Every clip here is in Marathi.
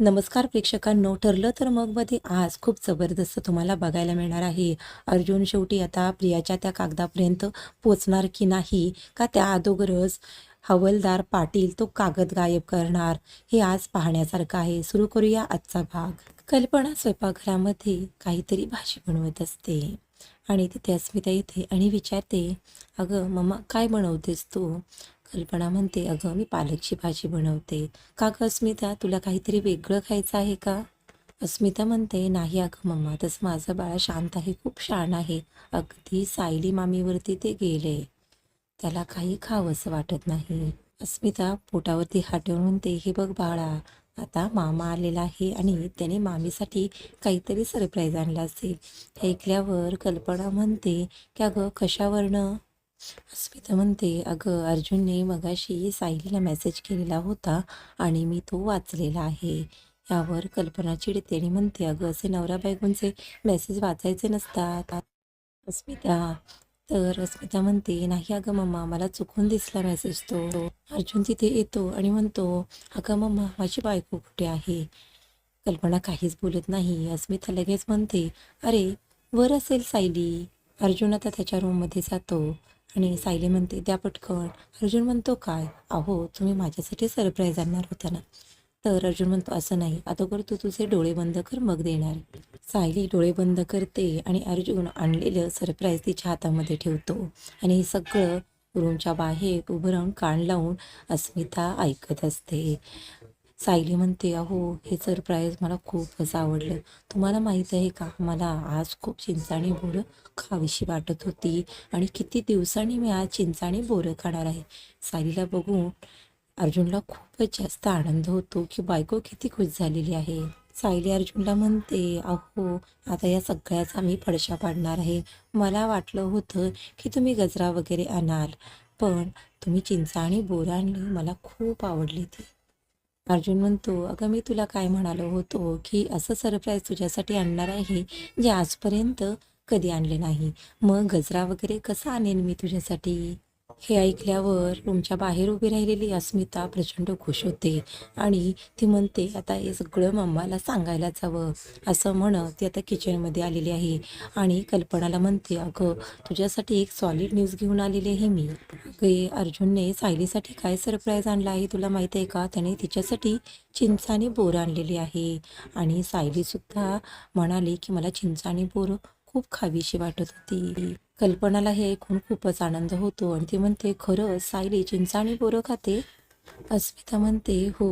नमस्कार प्रेक्षकांनो ठरलं तर मग मध्ये आज खूप जबरदस्त तुम्हाला बघायला मिळणार आहे. अर्जुन शेवटी आता प्रियाच्या त्या कागदापर्यंत पोचणार की नाही? का त्या अगोदरच हवलदार पाटील तो कागद गायब करणार? हे आज पाहण्यासारखं आहे. सुरू करूया आजचा भाग. कल्पना स्वयंपाकघरामध्ये काहीतरी भाजी बनवत असते. आणि तिथे अस्मिता येते आणि विचारते अगं मम्मा काय बनवतेस तू? कल्पना म्हणते अगं मी पालकची भाजी बनवते. का गं अस्मिता? तुला काहीतरी वेगळं खायचं आहे का? अस्मिता म्हणते नाही अगं मम्मा तसं माझं बाळा शांत आहे खूप शान आहे. अगदी सायली मामीवरती ते गेले. त्याला काही खावंसं वाटत नाही. अस्मिता पोटावरती हात ठेवून म्हणते हे बघ बाळा आता मामा आलेला आहे आणि त्याने मामीसाठी काहीतरी सरप्राईज आणला असेल. ऐकल्यावर कल्पना म्हणते की अगं कशावरनं? अस्मिता म्हणते अगं अर्जुनने मगाशी सायलीला मेसेज केलेला होता आणि मी तो वाचलेला आहे. यावर कल्पना चिडते आणि म्हणते अगं असे नवरा बायकोंचे मेसेज वाचायचे नसतात. अस्मिता तर अस्मिता म्हणते नाही अगं मम्मा मला चुकून दिसला मेसेज तो. अर्जुन तिथे येतो आणि म्हणतो अगं मम्मा माझी बायको कुठे आहे? कल्पना काहीच बोलत नाही. अस्मिता लगेच म्हणते अरे वर असेल सायली. अर्जुन आता त्याच्या रूममध्ये जातो. आणि सायली म्हणते द्या पटकन. अर्जुन म्हणतो काय? अहो तुम्ही माझ्यासाठी सरप्राईज आणणार होता ना. तर अर्जुन म्हणतो असं नाही. अगोदर तू तुझे डोळे बंद कर मग देणार. सायली डोळे बंद करते आणि अर्जुन आणलेलं सरप्राईज तिच्या हातामध्ये ठेवतो. आणि हे सगळं रूमच्या बाहेर उभं राहून कान लावून अस्मिता ऐकत असते. सायली म्हणते अहो हे सरप्राईज मला खूपच आवडलं. तुम्हाला माहीत आहे का? मला आज खूप चिंचाणी बोरं खावीशी वाटत होती आणि किती दिवसांनी मी आज चिंचाणी बोरं खाणार आहे. सायलीला बघून अर्जुनला खूपच जास्त आनंद होतो की बायको किती खुश झालेली आहे. सायली अर्जुनला म्हणते अहो आता या सगळ्याचा मी पडशा पाडणार आहे. मला वाटलं होतं की तुम्ही गजरा वगैरे आणाल पण तुम्ही चिंचा आणि बोरं आणली मला खूप आवडली ती. अर्जुन म्हणतो अगं मी तुला काय म्हणालो होतो की असं सरप्राईज तुझ्यासाठी आणणार आहे जे आजपर्यंत कधी आणले नाही. मग गजरा वगैरे कसा आणेन मी तुझ्यासाठी? हे ऐकल्यावर रूमच्या बाहेर उभी राहिलेली अस्मिता प्रचंड खुश होते आणि ती म्हणते आता हे सगळं मम्माला सांगायलाच हवं असं म्हणत ती आता किचनमध्ये आलेली आहे. आणि कल्पनाला म्हणते अगं तुझ्यासाठी एक सॉलिड न्यूज घेऊन आलेली आहे मी. अगं अर्जुनने सायलीसाठी काय सरप्राईज आणला आहे तुला माहीत आहे का? त्याने तिच्यासाठी चिंच आणि बोर आणलेली आहे. आणि सायलीसुद्धा म्हणाली की मला चिंच आणि बोर खूप खावीशी वाटत होती. कल्पनाला हे ऐकून खूपच आनंद होतो आणि ती म्हणते खरं सायली चिंचाणी बोरं खाते? अस्मिता म्हणते हो.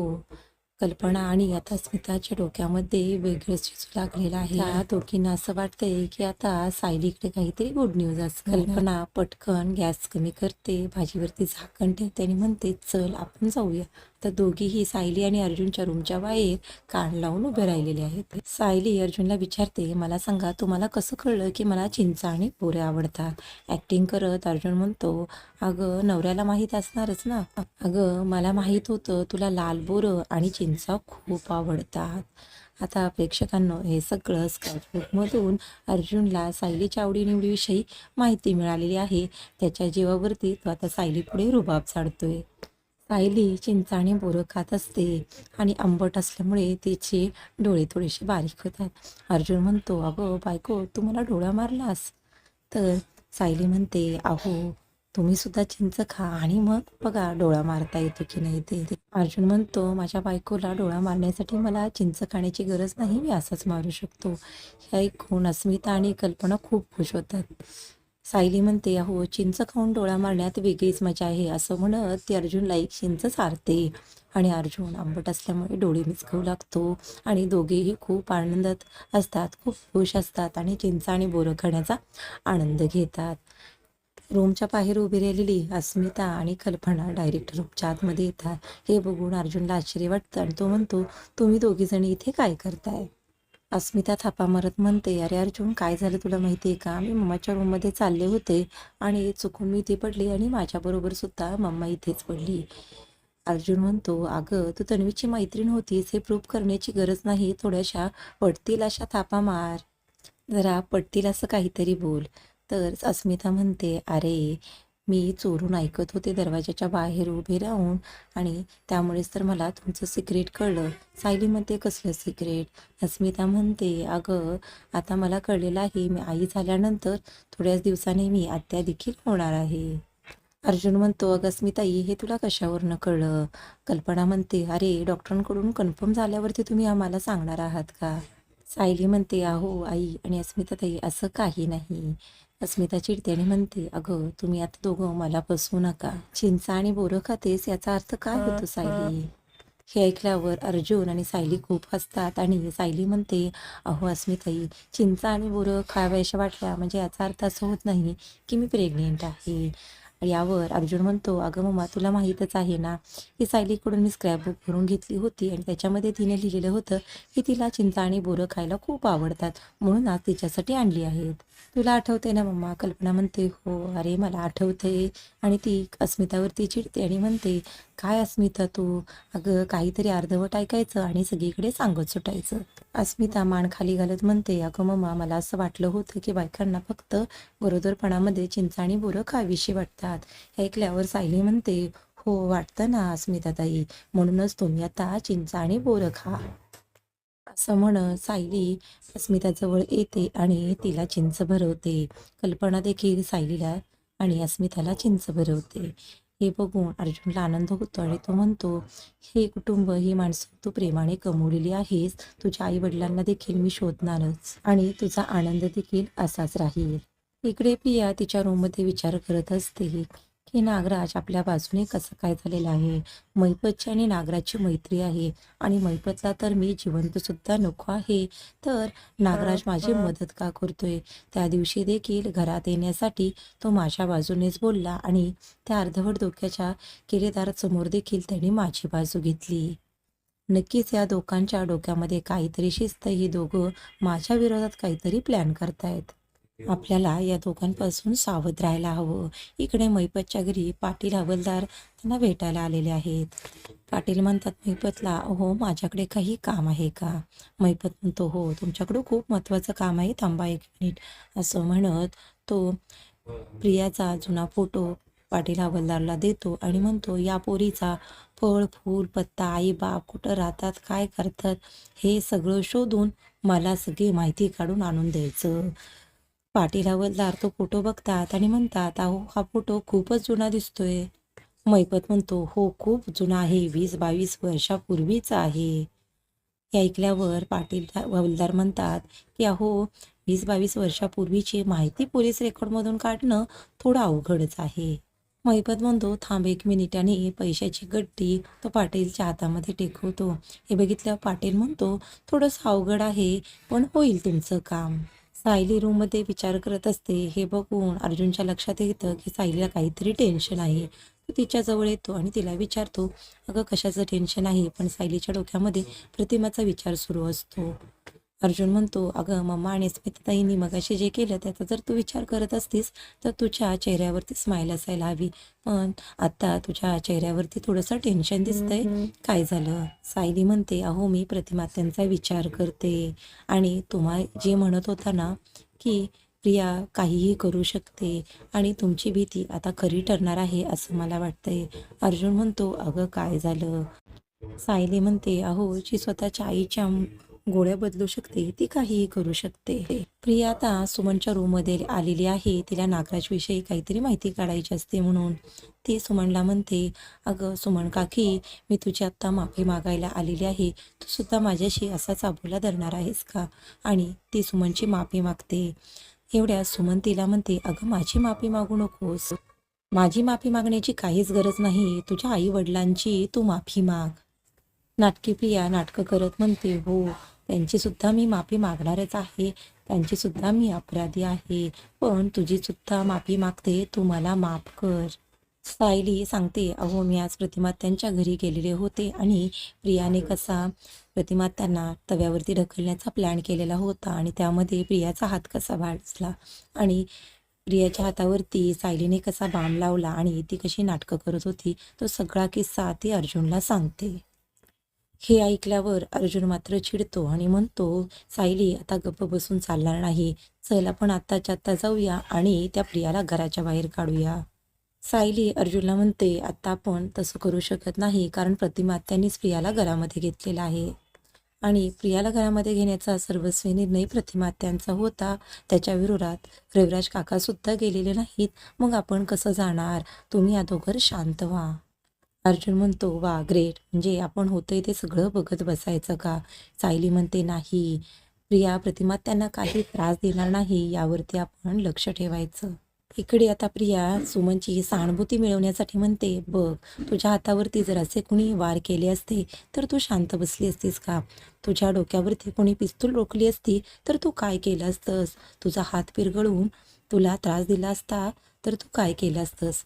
कल्पना आणि आता स्मिताच्या डोक्यामध्ये वेगळंच चिजू लागलेलं आहे. त्या दोघींना असं वाटतंय की आता सायलीकडे काहीतरी गुड न्यूज असं कल्पना पटकन गॅस कमी करते भाजीवरती झाकण ठेवते आणि म्हणते चल आपण जाऊया. तर दोघीही सायली आणि अर्जुनच्या रूमच्या बाहेर कान लावून उभे राहिलेले आहेत. सायली अर्जुनला विचारते मला सांगा तुम्हाला कसं कळलं की मला चिंचा आणि पोरे आवडतात? ॲक्टिंग करत अर्जुन म्हणतो अगं नवऱ्याला माहीत असणारच ना. अगं मला माहीत होतं तुला लाल बोरं आणि चिंचा खूप आवडतात. आता प्रेक्षकांनो हे सगळं स्कॅचबुकमधून अर्जुनला सायलीच्या आवडीनिवडीविषयी माहिती मिळालेली आहे. त्याच्या जीवावरती तो आता सायलीपुढे रुबाब चाडतोय. सायली चिंचाने बोरं खात असते आणि आंबट असल्यामुळे तिचे डोळे थोडेसे बारीक होतात. अर्जुन म्हणतो अगं बायको तू मला डोळा मारलास? तर सायली म्हणते अहो तुम्ही सुद्धा चिंच खा आणि मग बघा डोळा मारता येतो की नाही ते. अर्जुन म्हणतो माझ्या बायकोला डोळा मारण्यासाठी मला चिंच खाण्याची गरज नाही मी असंच मारू शकतो. हे ऐकून अस्मिता आणि कल्पना खूप खुश होतात. सायली म्हणते अहो चिंच खाऊन डोळा मारण्यात वेगळीच मजा आहे. असं म्हणत ती अर्जुनला एक चिंच सारते आणि अर्जुन आंबट असल्यामुळे डोळे मिचकवू लागतो आणि दोघेही खूप आनंदात असतात खूप खुश असतात आणि चिंच आणि बोरं खाण्याचा आनंद घेतात. रूमच्या बाहेर उभी राहिलेली अस्मिता आणि कल्पना डायरेक्ट रूमच्या आतमध्ये येतात हे बघून अर्जुनला आश्चर्य वाटतं आणि तो म्हणतो तुम्ही दोघीजणी इथे काय करताय? अस्मिता थापा मारत म्हणते अरे अर्जुन काय झालं तुला माहिती आहे का? मी मम्माच्या रूममध्ये चालले होते आणि चुकून मी इथे पडली आणि माझ्याबरोबर सुद्धा मम्मा इथेच पडली. अर्जुन म्हणतो अगं तू तन्वीची मैत्रीण होतीस हे प्रूफ करण्याची गरज नाही थोड्याशा पडतील अशा थापा मार. जरा पडतील असं काहीतरी बोल. तर अस्मिता म्हणते अरे मी चोरून ऐकत होते दरवाजाच्या बाहेर उभे राहून आणि त्यामुळेच तर मला तुमचं सिक्रेट कळलं. सायली म्हणते कसलं सिक्रेट अस्मिता म्हणते अगं आता मला कळलेलं आहे मी आई झाल्यानंतर थोड्याच दिवसाने मी आत्या देखील होणार आहे. अर्जुन म्हणतो अगं अस्मिताई हे तुला कशावरनं कळलं? कल्पना म्हणते अरे डॉक्टरांकडून कन्फर्म झाल्यावरती तुम्ही आम्हाला सांगणार आहात का? सायली म्हणते अहो आई आणि अस्मिताताई असं काही नाही. अस्मिता चिडते आणि म्हणते अगं तुम्ही आता दोघं मला फसवू नका. चिंचा आणि बोरं खातेस याचा अर्थ काय होतो सायली? हे ऐकल्यावर अर्जुन आणि सायली खूप हसतात आणि सायली म्हणते अहो अस्मिताई चिंचा आणि बोरं खाव्याशा वाटल्या. म्हणजे याचा अर्थ असं होत नाही की मी प्रेग्नेंट आहे. यावर अर्जुन म्हणतो अगं मम्मा तुला माहीतच आहे ना की सायलीकडून मी स्क्रॅपबुक भरून घेतली होती आणि त्याच्यामध्ये तिने लिहिलेलं होतं की तिला चिंता आणि बोरं खायला खूप आवडतात म्हणून आज तिच्यासाठी आणली आहेत. तुला आठवते ना मम्मा कल्पना म्हणते हो अरे मला आठवते आणि ती अस्मितावरती चिडते आणि म्हणते काय अस्मिता तू? अगं काहीतरी अर्धवट ऐकायचं आणि सगळीकडे सांगत सुटायचं. अस्मिता मान खाली घालत म्हणते अगं मम्मा मला असं वाटलं होतं की बायकांना फक्त गरोदरपणामध्ये चिंचा आणि बोरं खावीशी वाटतात. ऐकल्यावर सायली म्हणते हो वाटतं ना अस्मिताताई म्हणूनच तुम्ही आता चिंचा आणि बोरं खा. असं म्हण सायली अस्मिताजवळ येते आणि तिला चिंच भरवते. कल्पना देखील सायलीला आणि अस्मिताला चिंच भरवते. हे बघून अर्जुनला आनंद होतो आणि तो म्हणतो हे कुटुंब ही माणसं तू प्रेमाने कमवलेली आहेस. तुझ्या आई वडिलांना देखील मी शोधणारच आणि तुझा आनंद देखील असाच राहील. इकडे प्रिया तिच्या रूममध्ये विचार करत असते. की नागराज आपल्या बाजूने कसं काय झालेलं आहे? मैपतची आणि नागराजची मैत्री आहे. आणि मैपतला तर मी जिवंत सुद्धा नको आहे. तर नागराज माझी मदत का करतोय? त्या दिवशी देखील घरात येण्यासाठी तो माझ्या बाजूनेच बोलला आणि त्या अर्धवट डोक्याच्या किरेदारासमोर देखील त्याने माझी बाजू घेतली. नक्कीच या दोघांच्या डोक्यामध्ये काहीतरी शिस्त ही दोघं माझ्या विरोधात काहीतरी प्लॅन करतायत. आपल्याला या दोघांपासून सावध राहायला हवं. इकडे मैपतच्या घरी पाटील हवलदार त्यांना भेटायला आलेले आहेत. पाटील म्हणतात मैपतला हो माझ्याकडे काही काम आहे का? मैपत म्हणतो हो तुमच्याकडं खूप महत्त्वाचं काम आहे. थांबा एक मिनिट. असं म्हणत तो प्रियाचा जुना फोटो पाटील हवलदारला देतो आणि म्हणतो या पोरीचा फळ फूल पत्ता आई बाप कुठं राहतात काय करतात हे सगळं शोधून मला सगळी माहिती काढून आणून द्यायचं. पाटील हवालदार तो फोटो बघतात आणि म्हणतात अहो हा फोटो खूपच जुना दिसतोय. मैपत म्हणतो हो खूप जुना आहे वीस बावीस वर्षापूर्वीचा आहे. हे ऐकल्यावर पाटील हवलदार म्हणतात की अहो वीस बावीस वर्षापूर्वीची माहिती पोलीस रेकॉर्डमधून काढणं थोडं अवघडच आहे. मैपत म्हणतो थांब एक मिनिट आणि पैशाची गड्डी तो पाटीलच्या हातामध्ये टेकवतो. हे बघितल्यावर पाटील म्हणतो थोडंसं अवघड आहे पण होईल तुमचं काम. सायली रूममध्ये विचार करत असते हे बघून अर्जुनच्या लक्षात येतं की सायलीला काहीतरी टेन्शन आहे. तो तिच्याजवळ येतो आणि तिला विचारतो अगं कशाचं टेन्शन आहे? पण सायलीच्या डोक्यामध्ये प्रतिमाचा विचार सुरू असतो. अर्जुन म्हणतो अगं मम्मा आणि स्मिताताईंनी मगाशी जे केलं त्याचा जर तू विचार करत असतीस तर तुझ्या चेहऱ्यावरती स्माईल असायला हवी. पण आता तुझ्या चेहऱ्यावरती थोडंसं टेन्शन दिसतंय. काय झालं? सायली म्हणते अहो मी प्रतिमात्यांचा विचार करते. आणि तुम्हा जे म्हणत होता ना की प्रिया काहीही करू शकते आणि तुमची भीती आता खरी ठरणार आहे असं मला वाटतंय. अर्जुन म्हणतो अगं काय झालं? सायली म्हणते अहो जी स्वतःच्या आईच्या गोळ्या बदलू शकते ती काहीही करू शकते. प्रिया आता सुमनच्या रूममध्ये आलेली आहे. तिला नागराजविषयी काहीतरी माहिती काढायची असते म्हणून. ती सुमनला म्हणते अगं सुमन काकी मी तुझी आत्ता माफी मागायला आलेली आहे. तू सुद्धा माझ्याशी असा चाबूला धरणार आहेस का? आणि ती सुमनची माफी मागते. एवढ्या सुमन तिला म्हणते अगं माझी माफी मागू नकोस. माझी माफी मागण्याची काहीच गरज नाही. तुझ्या आई वडिलांची तू माफी माग. नाटकी प्रिया नाटकं करत म्हणते हो त्यांची सुद्धा मी माफी मागणारच आहे. त्यांची सुद्धा मी अपराधी आहे. पण तुझी सुद्धा माफी मागते. तू मला माफ कर. सायली सांगते अहो मी आज प्रतिमा त्यांच्या घरी गेलेले होते आणि प्रियाने कसा प्रतिमा त्यांना तव्यावरती ढकलण्याचा प्लॅन केलेला होता आणि त्यामध्ये प्रियाचा हात कसा भाजला आणि प्रियाच्या हातावरती सायलीने कसा बाम लावला आणि ती कशी नाटकं करत होती तो सगळा किस्सा ती अर्जुनला सांगते. हे ऐकल्यावर अर्जुन मात्र चिडतो आणि म्हणतो सायली आता गप्प बसून चालणार नाही. चल आपण आत्ताच्या आत्ता जाऊया आणि त्या प्रियाला घराच्या बाहेर काढूया. सायली अर्जुनला म्हणते आत्ता आपण तसं करू शकत नाही कारण प्रतिमात्यांनीच प्रियाला घरामध्ये घेतलेला आहे. आणि प्रियाला घरामध्ये घेण्याचा सर्वस्वी निर्णय प्रतिमात्यांचा होता. त्याच्या विरोधात रविराज काकासुद्धा गेलेले नाहीत. मग आपण कसं जाणार? तुम्ही अगोदर शांत व्हा. अर्जुन म्हणतो वा ग्रेट म्हणजे आपण होतंय ते सगळं बघत बसायचं का? सायली म्हणते नाही. प्रिया प्रतिमा त्यांना काही त्रास देणार नाही. यावरती आपण लक्ष ठेवायचं. इकडे आता प्रिया सुमनची सहानुभूती मिळवण्यासाठी म्हणते बघ तुझ्या हातावरती जर असे कुणी वार केले असते तर तू शांत बसली असतीस का? तुझ्या डोक्यावरती कोणी पिस्तूल रोखली असती तर तू काय केलं असतंस? तुझा हात पिरगळून तुला त्रास दिला असता तर तू काय केलं असतंस?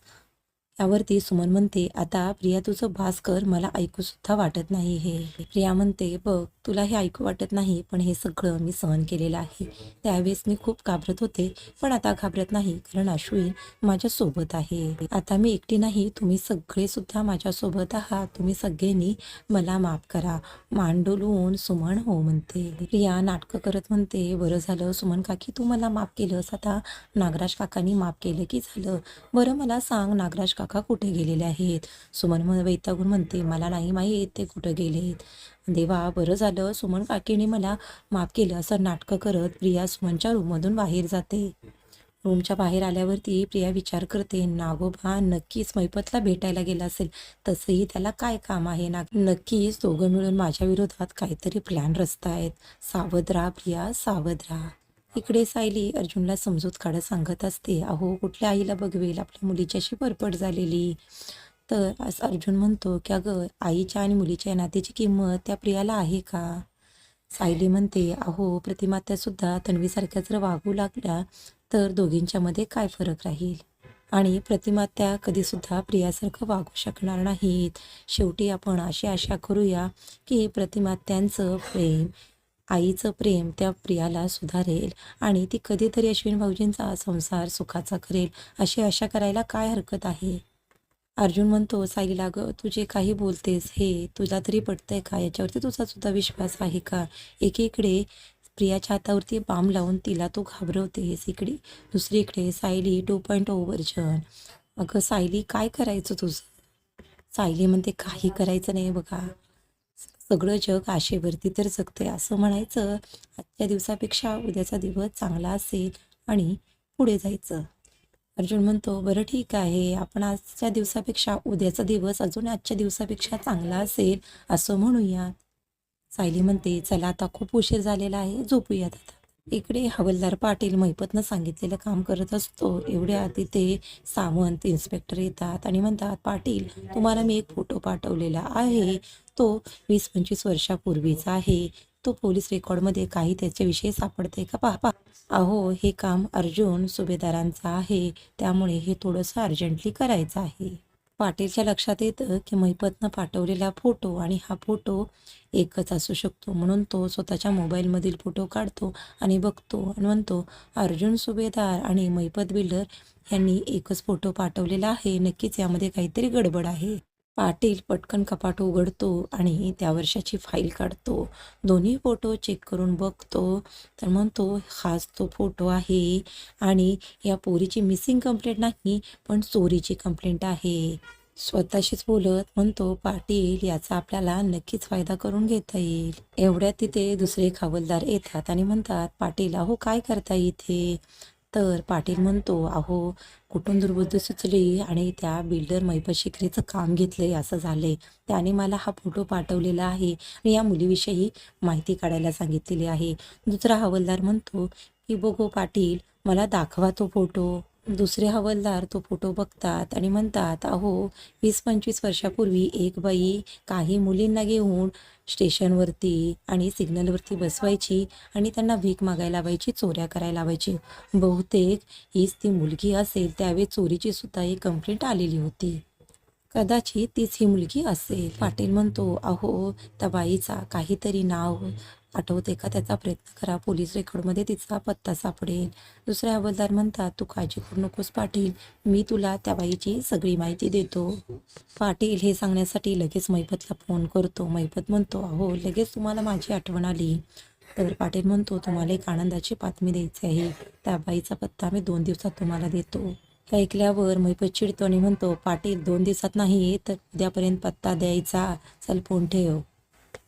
त्यावरती सुमन म्हणते आता प्रिया तुझं भास कर मला ऐकू सुद्धा वाटत नाही हे. प्रिया म्हणते बघ तुला हे ऐकू वाटत नाही पण हे सगळं मी सहन केलेलं आहे. त्यावेळेस मी खूप घाबरत होते पण आता घाबरत नाही कारण अश्विन माझ्या सोबत आहे. आता मी एकटी नाही तुम्ही सगळे सुद्धा माझ्या सोबत आहात. तुम्ही सगळ्यांनी मला माफ करा. मांडोलून सुमन हो म्हणते. प्रिया नाटकं करत म्हणते बरं झालं सुमन काकी तू मला माफ केलंस. आता नागराज काकांनी माफ केलं की झालं? बरं मला सांग नागराज काका कुठे गेलेले आहेत? सुमन म्हण- वैतागून म्हणते मला नाही माहीत ते कुठं गेलेत. देवा बरं झालं. सुमन काकीने मला माफ केलं असं नाटकं करत प्रिया सुमनच्या रूममधून बाहेर जाते. रूमच्या बाहेर आल्यावरती प्रिया विचार करते नागोबा नक्कीच मैपतला भेटायला गेला असेल. तसंही त्याला काय काम आहे? ना नक्कीच दोघं मिळून माझ्या विरोधात काहीतरी प्लॅन रचतायत. सावध राहा प्रिया सावध राहा. इकडे सायली अर्जुनला समजूत काढत सांगत असते अहो कुठल्या आईला बघवेल? आपल्या मुलीची अशी परपट झालेली. तर असं अर्जुन म्हणतो की अगं आईच्या आणि मुलीच्या नात्याची किंमत त्या प्रियाला आहे का? सायली म्हणते अहो प्रतिमात्या सुद्धा तन्वीसारख्या जर वागू लागल्या तर दोघींच्यामध्ये काय फरक राहील? आणि प्रतिमात्या कधीसुद्धा प्रियासारखं वागू शकणार नाहीत. शेवटी आपण अशी आशा करूया की प्रतिमात्यांचं प्रेम आईचं प्रेम त्या प्रियाला सुधारेल आणि ती कधीतरी अश्विन भाऊजींचा संसार सुखाचा करेल अशी आशा करायला काय हरकत आहे? अर्जुन म्हणतो सायलीला गं तू जे काही बोलतेस हे तुला तरी पटतंय का? याच्यावरती तुझा सुद्धा विश्वास आहे का? एकीकडे प्रियाच्या हातावरती बाम लावून तिला तू घाबरवतेस इकडे दुसरीकडे सायली टू पॉईंट ओव्हर्जन अगं सायली काय करायचं तुझं? सायली म्हणते काही करायचं नाही बघा. सगळं जग आशेवरती तर जगते असं म्हणायचं. आजच्या दिवसापेक्षा उद्याचा दिवस चांगला असेल आणि पुढे जायचं. अर्जुन म्हणतो बरं ठीक आहे. आपण आजच्या दिवसापेक्षा उद्याचा दिवस अजून आजच्या दिवसापेक्षा चांगला असेल असं म्हणूयात. सायली म्हणते चला आता खूप उशीर झालेला आहे. झोपूयात आता. इकडे हवलदार पाटील मैपतनं सांगितलेलं काम करत असतो. एवढ्या तिथे सावंत इन्स्पेक्टर येतात आणि म्हणतात पाटील तुम्हाला मी एक फोटो पाठवलेला आहे. तो वीस पंचवीस वर्षापूर्वीचा आहे. तो पोलीस रेकॉर्डमध्ये काही त्याच्याविषयी सापडते का पहा अहो हे काम अर्जुन सुभेदारांचं आहे. त्यामुळे हे थोडंसं अर्जंटली करायचं आहे. पाटीलच्या लक्षात येतं की मैपतनं पाठवलेला फोटो आणि हा फोटो एकच असू शकतो. म्हणून तो स्वतःच्या मोबाईलमधील फोटो काढतो आणि बघतो आणि म्हणतो अर्जुन सुभेदार आणि मैपत बिल्डर यांनी एकच फोटो पाठवलेला आहे. नक्कीच यामध्ये काहीतरी गडबड आहे. पाटील पटकन कपाट उघडतो आणि त्या वर्षाची फाईल काढतो. दोन्ही फोटो चेक करून बघतो. तर म्हणतो हाच तो फोटो आहे आणि या पोरीची मिसिंग कंप्लेंट नाही पण चोरीची कंप्लेंट आहे. स्वतःशीच बोलत म्हणतो पाटील याचा आपल्याला नक्कीच फायदा करून घेता येईल. एवढ्यात तिथे दुसरे खावलदार येतात आणि म्हणतात पाटील अहो काय करता इथे? तर पाटील म्हणतो अहो कुठून दुर्बुद्ध सुचली आणि त्या बिल्डर मैपत शिखरेचं काम घेतलंय असं झालंय. त्याने मला हा फोटो पाठवलेला आहे आणि या मुलीविषयी माहिती काढायला सांगितलेली आहे. दुसरा हवालदार म्हणतो की बघो पाटील मला दाखवा तो फोटो. दुसरे हवालदार तो फोटो बघतात आणि म्हणतात अहो वीस पंचवीस वर्षापूर्वी एक बाई काही मुलींना घेऊन स्टेशनवरती आणि सिग्नलवरती बसवायची आणि त्यांना भीक मागायला लावायची चोऱ्या करायला लावायची. बहुतेक हीच ती मुलगी असेल त्यावेळी चोरीची सुद्धा एक कंप्लेंट आलेली होती. कदाचित तीच ही मुलगी असेल. पाटील म्हणतो अहो त्या बाईचा काहीतरी नाव आठवते का? त्याचा प्रयत्न करा. पोलीस रेकॉर्डमध्ये तिचा पत्ता सापडेल. दुसरे हवालदार म्हणतात तू काळजी करू नकोस पाटील. मी तुला त्या बाईची सगळी माहिती देतो. पाटील हे सांगण्यासाठी लगेच मैपतला फोन करतो. मैपत म्हणतो अहो लगेच तुम्हाला माझी आठवण आली. तर पाटील म्हणतो तुम्हाला एक आनंदाची बातमी द्यायची आहे. त्या बाईचा पत्ता मी दोन दिवसात तुम्हाला देतो. ऐकल्यावर मैपत चिडतो आणि म्हणतो पाटील दोन दिवसात नाही तर उद्यापर्यंत पत्ता द्यायचा. चल फोन ठेव.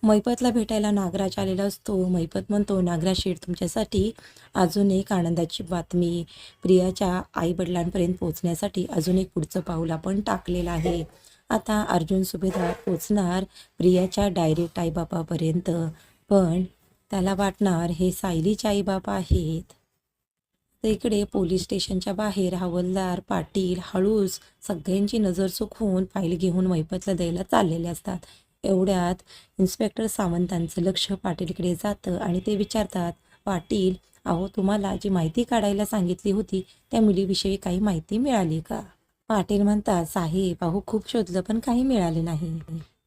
मैपतला भेटायला नागराज आलेला असतो. मैपत म्हणतो नागराज शेठ तुमच्यासाठी अजून एक आनंदाची बातमी प्रियाच्या आईवडिलांपर्यंत पोहोचण्यासाठी अजून एक पुढचं पाऊल आपण टाकलेलं आहे. आता अर्जुन सुभेदार पोचणार प्रियाच्या डायरेक्ट आईबापापर्यंत. पण त्याला वाटणार हे सायलीचे आईबाबा आहेत. तर इकडे पोलीस स्टेशनच्या बाहेर हवलदार पाटील हळूच सगळ्यांची नजर चुकवून फाईल घेऊन मैपतला द्यायला चाललेले असतात. एवढ्यात इन्स्पेक्टर सावंतांचं लक्ष पाटीलकडे जातं आणि ते विचारतात पाटील अहो तुम्हाला जी माहिती काढायला सांगितली होती त्या मुलीविषयी काही माहिती मिळाली का? पाटील म्हणतात साहेब अहो खूप शोधलं पण काही मिळाले नाही.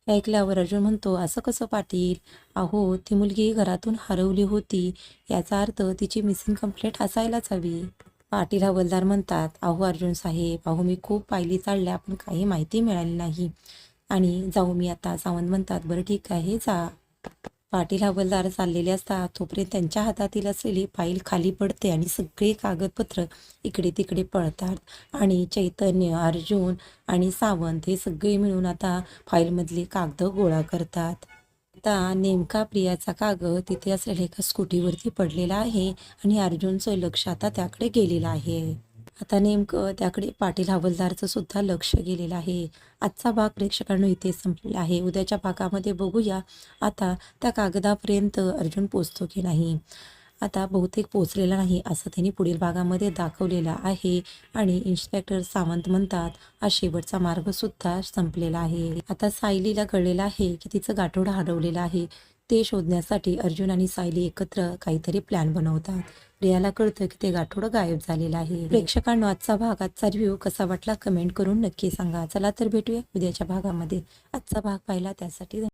ऐकल्यावर अर्जुन म्हणतो असं कसं पाटील? अहो ती मुलगी घरातून हरवली होती याचा अर्थ तिची मिसिंग कंप्लेंट असायलाच हवी. पाटील हवालदार म्हणतात अहो अर्जुन साहेब अहो मी खूप पायली चालल्या पण काही माहिती मिळाली नाही. आणि जाऊ मी आता. सावंत म्हणतात बरं ठीक आहे जा. पाटील हवालदार चाललेले असतात. तोपर्यंत त्यांच्या हातातील असलेली फाईल खाली पडते आणि सगळे कागदपत्र इकडे तिकडे पळतात. आणि चैतन्य अर्जुन आणि सावंत हे सगळे मिळून आता फाईलमधले कागद गोळा करतात. आता नेमका प्रियाचा कागद तिथे असलेल्या एका स्कूटीवरती पडलेला आहे आणि अर्जुनचं लक्ष आता त्याकडे गेलेलं आहे. आता नेमकं त्याकडे पाटील हवालदारचं सुद्धा लक्ष गेलेलं आहे. आजचा भाग प्रेक्षकांना इथे संपलेला आहे. उद्याच्या भागामध्ये बघूया आता त्या कागदापर्यंत अर्जुन पोचतो की नाही. आता बहुतेक पोचलेला नाही असं त्यांनी पुढील भागामध्ये दाखवलेलं आहे आणि इन्स्पेक्टर सावंत म्हणतात हा शेवटचा मार्ग सुद्धा संपलेला आहे. आता सायलीला कळलेला आहे की तिचं गाठोडं हरवलेलं आहे. ते शोधण्यासाठी अर्जुन आणि सायली एकत्र काहीतरी प्लॅन बनवतात. प्रियाला कळतं की ते गाठोडं गायब झालेलं आहे. प्रेक्षकांना आजचा भाग आजचा रिव्ह्यू कसा वाटला? कमेंट करून नक्की सांगा. चला तर भेटूया उद्याच्या भागामध्ये. आजचा भाग पाहिला त्यासाठी